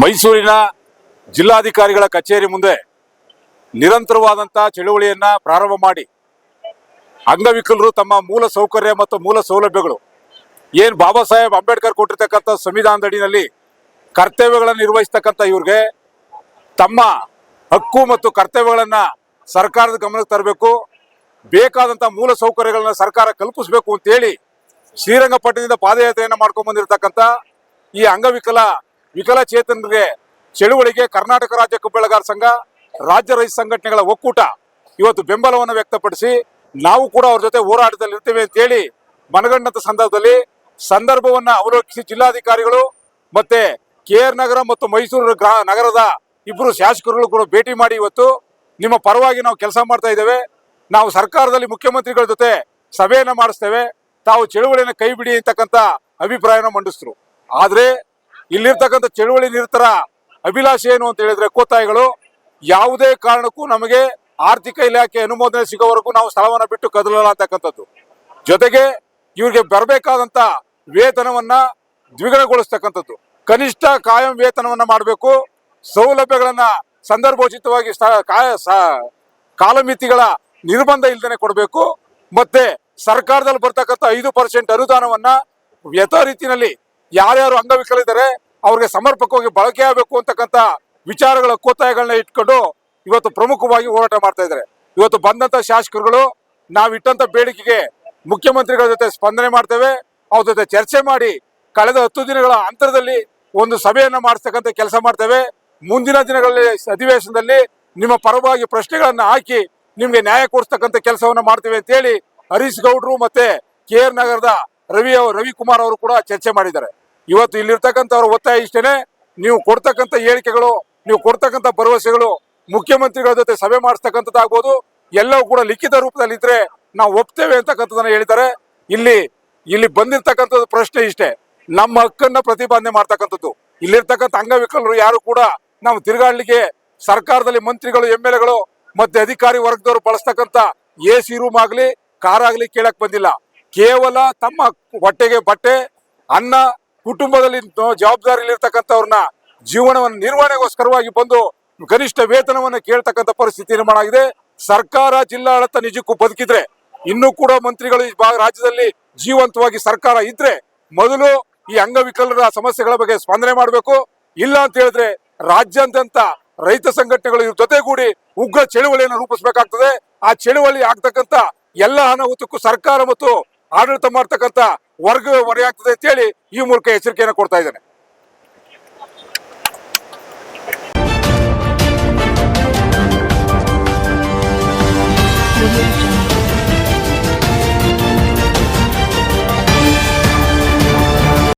ಮೈಸೂರಿನ ಜಿಲ್ಲಾಧಿಕಾರಿಗಳ ಕಚೇರಿ ಮುಂದೆ ನಿರಂತರವಾದಂಥ ಚಳುವಳಿಯನ್ನ ಪ್ರಾರಂಭ ಮಾಡಿ ಅಂಗವಿಕಲರು ತಮ್ಮ ಮೂಲ ಸೌಕರ್ಯ ಮತ್ತು ಮೂಲ ಸೌಲಭ್ಯಗಳು. ಏನು ಬಾಬಾ ಸಾಹೇಬ್ ಅಂಬೇಡ್ಕರ್ ಕೊಟ್ಟಿರ್ತಕ್ಕಂಥ ಸಂವಿಧಾನದ ಅಡಿನಲ್ಲಿ ಕರ್ತವ್ಯಗಳನ್ನು ನಿರ್ವಹಿಸ್ತಕ್ಕಂಥ ಇವ್ರಿಗೆ ತಮ್ಮ ಹಕ್ಕು ಮತ್ತು ಕರ್ತವ್ಯಗಳನ್ನು ಸರ್ಕಾರದ ಗಮನಕ್ಕೆ ತರಬೇಕು. ಬೇಕಾದಂಥ ಮೂಲ ಸೌಕರ್ಯಗಳನ್ನ ಸರ್ಕಾರ ಕಲ್ಪಿಸಬೇಕು ಅಂತೇಳಿ ಶ್ರೀರಂಗಪಟ್ಟಣದಿಂದ ಪಾದಯಾತ್ರೆಯನ್ನು ಮಾಡ್ಕೊಂಡು ಬಂದಿರತಕ್ಕಂಥ ಈ ಅಂಗವಿಕಲ ವಿಕಲಚೇತನರಿಗೆ ಚಳುವಳಿಗೆ ಕರ್ನಾಟಕ ರಾಜ್ಯ ಬೆಳಗಾರ ಸಂಘ, ರಾಜ್ಯ ರೈತ ಸಂಘಟನೆಗಳ ಒಕ್ಕೂಟ ಇವತ್ತು ಬೆಂಬಲವನ್ನು ವ್ಯಕ್ತಪಡಿಸಿ ನಾವು ಕೂಡ ಅವ್ರ ಜೊತೆ ಹೋರಾಟದಲ್ಲಿ ಇರ್ತೇವೆ ಅಂತೇಳಿ ಮನಗಂಡಂತ ಸಂದರ್ಭದಲ್ಲಿ ಸಂದರ್ಭವನ್ನು ಅವಲೋಕಿಸಿ ಜಿಲ್ಲಾಧಿಕಾರಿಗಳು ಮತ್ತೆ ಕೆ ಆರ್ ನಗರ ಮತ್ತು ಮೈಸೂರು ಗ್ರಾ, ನಗರದ ಇಬ್ಬರು ಶಾಸಕರುಗಳು ಕೂಡ ಭೇಟಿ ಮಾಡಿ ಇವತ್ತು ನಿಮ್ಮ ಪರವಾಗಿ ನಾವು ಕೆಲಸ ಮಾಡ್ತಾ ಇದ್ದೇವೆ. ನಾವು ಸರ್ಕಾರದಲ್ಲಿ ಮುಖ್ಯಮಂತ್ರಿಗಳ ಜೊತೆ ಸಭೆಯನ್ನು ಮಾಡಿಸ್ತೇವೆ. ತಾವು ಚಳುವಳಿಯನ್ನು ಕೈ ಬಿಡಿ ಅಂತಕ್ಕಂಥ ಅಭಿಪ್ರಾಯನ ಮಂಡಿಸಿದ್ರು ಆದ್ರೆ ಇಲ್ಲಿರ್ತಕ್ಕಂಥ ಚಳುವಳಿ ನಿರತರ ಅಭಿಲಾಷೆ ಏನು ಅಂತ ಹೇಳಿದ್ರೆ ಕೋತಾಯಿಗಳು, ಯಾವುದೇ ಕಾರಣಕ್ಕೂ ನಮಗೆ ಆರ್ಥಿಕ ಇಲಾಖೆ ಅನುಮೋದನೆ ಸಿಗೋವರೆಗೂ ನಾವು ಸ್ಥಳವನ್ನ ಬಿಟ್ಟು ಕದಲಲ್ಲ ಅಂತಕ್ಕಂಥದ್ದು. ಜೊತೆಗೆ ಇವರಿಗೆ ಬರಬೇಕಾದಂತ ವೇತನವನ್ನ ದ್ವಿಗುಣಗೊಳಿಸ್ತಕ್ಕಂಥದ್ದು. ಕನಿಷ್ಠ ಕಾಯಂ ವೇತನವನ್ನ ಮಾಡಬೇಕು, ಸೌಲಭ್ಯಗಳನ್ನ ಸಂದರ್ಭೋಚಿತವಾಗಿ ಕಾಲಮಿತಿಗಳ ನಿರ್ಬಂಧ ಇಲ್ದೇನೆ ಕೊಡಬೇಕು, ಮತ್ತೆ ಸರ್ಕಾರದಲ್ಲಿ ಬರ್ತಕ್ಕಂಥ ಐದು ಪರ್ಸೆಂಟ್ ಅನುದಾನವನ್ನ ಯಥಾ ರೀತಿನಲ್ಲಿ ಯಾರ್ಯಾರು ಅಂಗವಿಕಲಿದ್ದಾರೆ ಅವ್ರಿಗೆ ಸಮರ್ಪಕವಾಗಿ ಬಳಕೆ ಆಗಬೇಕು ಅಂತಕ್ಕಂಥ ವಿಚಾರಗಳ ಕೋತಾಯಗಳನ್ನ ಇಟ್ಕೊಂಡು ಇವತ್ತು ಪ್ರಮುಖವಾಗಿ ಹೋರಾಟ ಮಾಡ್ತಾ ಇದ್ದಾರೆ. ಇವತ್ತು ಬಂದಂತ ಶಾಸಕರುಗಳು ನಾವು ಇಟ್ಟಂತ ಬೇಡಿಕೆಗೆ ಮುಖ್ಯಮಂತ್ರಿಗಳ ಜೊತೆ ಸ್ಪಂದನೆ ಮಾಡ್ತೇವೆ. ಅವ್ರ ಜೊತೆ ಚರ್ಚೆ ಮಾಡಿ ಕಳೆದ ಹತ್ತು ದಿನಗಳ ಅಂತರದಲ್ಲಿ ಒಂದು ಸಭೆಯನ್ನು ಮಾಡಿಸ್ತಕ್ಕಂಥ ಕೆಲಸ ಮಾಡ್ತೇವೆ. ಮುಂದಿನ ದಿನಗಳಲ್ಲಿ ಅಧಿವೇಶನದಲ್ಲಿ ನಿಮ್ಮ ಪರವಾಗಿ ಪ್ರಶ್ನೆಗಳನ್ನ ಹಾಕಿ ನಿಮಗೆ ನ್ಯಾಯ ಕೊಡಿಸ್ತಕ್ಕಂಥ ಕೆಲಸವನ್ನ ಮಾಡ್ತೇವೆ ಅಂತೇಳಿ ಹರೀಶ್ ಗೌಡ್ರು ಮತ್ತೆ ಕೆ ಆರ್ ನಗರದ ರವಿ ರವಿಕುಮಾರ್ ಅವರು ಕೂಡ ಚರ್ಚೆ ಮಾಡಿದ್ದಾರೆ. ಇವತ್ತು ಇಲ್ಲಿರ್ತಕ್ಕಂಥವ್ರ ಒತ್ತಾಯ ಇಷ್ಟೇ ನೀವು ಕೊಡ್ತಕ್ಕಂಥ ಹೇಳಿಕೆಗಳು, ನೀವು ಕೊಡ್ತಕ್ಕಂಥ ಭರವಸೆಗಳು ಮುಖ್ಯಮಂತ್ರಿಗಳ ಜೊತೆ ಸಭೆ ಮಾಡಿಸ್ತಕ್ಕಂಥದ್ದಾಗ್ಬೋದು. ಎಲ್ಲವೂ ಕೂಡ ಲಿಖಿತ ರೂಪದಲ್ಲಿ ಇದ್ರೆ ನಾವು ಒಪ್ತೇವೆ ಅಂತಕ್ಕಂಥದ್ದನ್ನ ಹೇಳಿದ್ದಾರೆ. ಇಲ್ಲಿ ಇಲ್ಲಿ ಬಂದಿರ್ತಕ್ಕಂಥದ್ದು ಪ್ರಶ್ನೆ ಇಷ್ಟೇ. ನಮ್ಮ ಹಕ್ಕನ್ನ ಪ್ರತಿಪಾದನೆ ಮಾಡ್ತಕ್ಕಂಥದ್ದು. ಇಲ್ಲಿರ್ತಕ್ಕಂಥ ಅಂಗವಿಕಲರು ಯಾರು ಕೂಡ ನಾವು ತಿರುಗಾಡ್ಲಿಕ್ಕೆ ಸರ್ಕಾರದಲ್ಲಿ ಮಂತ್ರಿಗಳು ಎಂ ಎಲ್ ಮತ್ತೆ ಅಧಿಕಾರಿ ವರ್ಗದವರು ಬಳಸ್ತಕ್ಕಂಥ ಎ ಸಿ ರೂಮ್ ಆಗಲಿ, ಕಾರ್ ಆಗಲಿ ಕೇಳಕ್ ಬಂದಿಲ್ಲ. ಕೇವಲ ತಮ್ಮ ಹೊಟ್ಟೆಗೆ ಬಟ್ಟೆ, ಅನ್ನ ಕುಟುಂಬದಲ್ಲಿ ಜವಾಬ್ದಾರಿಲಿರ್ತಕ್ಕಂಥವ್ರನ್ನ ಜೀವನವನ್ನು ನಿರ್ವಹಣೆಗೋಸ್ಕರವಾಗಿ ಬಂದು ಕನಿಷ್ಠ ವೇತನವನ್ನ ಕೇಳ್ತಕ್ಕಂಥ ಪರಿಸ್ಥಿತಿ ನಿರ್ಮಾಣ ಆಗಿದೆ ಸರ್ಕಾರ ಜಿಲ್ಲಾಡಳಿತ ನಿಜಕ್ಕೂ ಬದುಕಿದ್ರೆ, ಇನ್ನೂ ಕೂಡ ಮಂತ್ರಿಗಳು ರಾಜ್ಯದಲ್ಲಿ ಜೀವಂತವಾಗಿ ಸರ್ಕಾರ ಇದ್ರೆ ಮೊದಲು ಈ ಅಂಗವಿಕಲರ ಸಮಸ್ಯೆಗಳ ಬಗ್ಗೆ ಸ್ಪಂದನೆ ಮಾಡಬೇಕು. ಇಲ್ಲ ಅಂತ ಹೇಳಿದ್ರೆ ರಾಜ್ಯಾದ್ಯಂತ ರೈತ ಸಂಘಟನೆಗಳು ಇವ್ರ ಜೊತೆಗೂಡಿ ಉಗ್ರ ಚಳುವಳಿಯನ್ನು ರೂಪಿಸಬೇಕಾಗ್ತದೆ. ಆ ಚಳುವಳಿ ಆಗ್ತಕ್ಕಂಥ ಎಲ್ಲ ಅನಾಹುತಕ್ಕೂ ಸರ್ಕಾರ ಮತ್ತು ಆಡಳಿತ ಮಾಡ್ತಕ್ಕಂತ ವರ್ಗ ಹೊರೆಯಾಗ್ತದೆ ಅಂತೇಳಿ ಈ ಮೂಲಕ ಎಚ್ಚರಿಕೆಯನ್ನು ಕೊಡ್ತಾ ಇದ್ದೇನೆ.